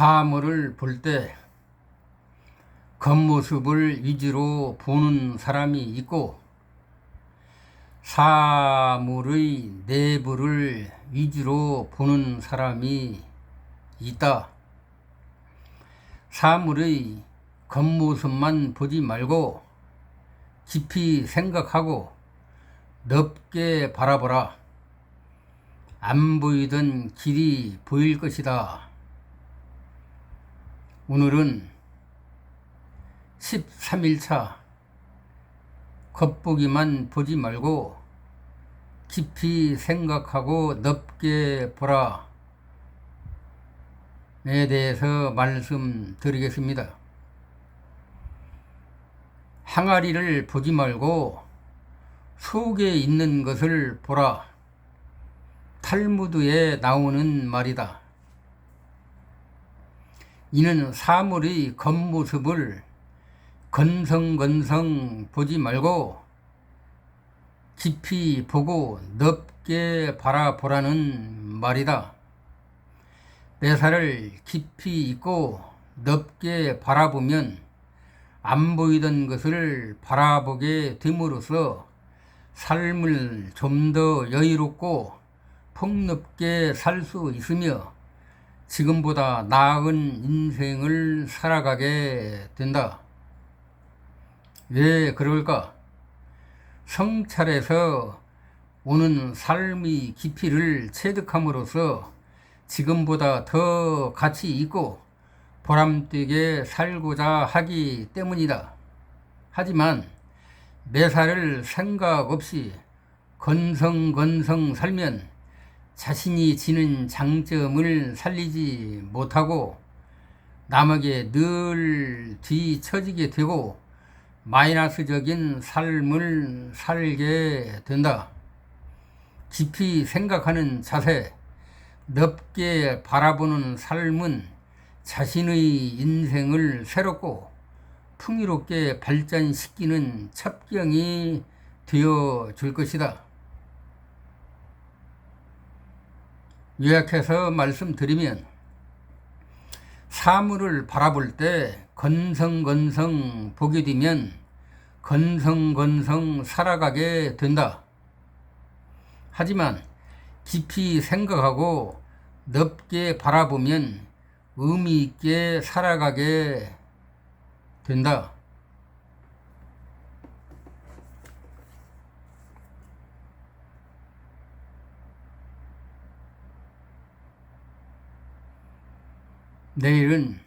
사물을 볼 때 겉모습을 위주로 보는 사람이 있고 사물의 내부를 위주로 보는 사람이 있다. 사물의 겉모습만 보지 말고 깊이 생각하고 넓게 바라보라. 안 보이던 길이 보일 것이다. 오늘은 13일차 겉보기만 보지 말고 깊이 생각하고 넓게 보라. 에 대해서 말씀드리겠습니다. 항아리를 보지 말고 속에 있는 것을 보라. 탈무드에 나오는 말이다. 이는 사물의 겉모습을 건성건성 보지 말고 깊이 보고 넓게 바라보라는 말이다. 매사를 깊이 있고 넓게 바라보면 안 보이던 것을 바라보게 됨으로써 삶을 좀 더 여유롭고 폭넓게 살 수 있으며 지금보다 나은 인생을 살아가게 된다. 왜 그럴까? 성찰에서 오는 삶의 깊이를 체득함으로써 지금보다 더 가치 있고 보람되게 살고자 하기 때문이다. 하지만 매사를 생각 없이 건성건성 살면 자신이 지는 장점을 살리지 못하고 남에게 늘 뒤처지게 되고 마이너스적인 삶을 살게 된다. 깊이 생각하는 자세, 넓게 바라보는 삶은 자신의 인생을 새롭고 풍요롭게 발전시키는 첩경이 되어 줄 것이다. 요약해서 말씀드리면 사물을 바라볼 때 건성건성 보게 되면 건성건성 살아가게 된다. 하지만 깊이 생각하고 넓게 바라보면 의미 있게 살아가게 된다. 내일은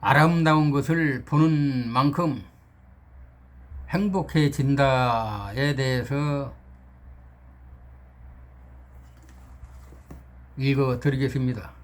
아름다운 것을 보는 만큼 행복해진다에 대해서 읽어 드리겠습니다.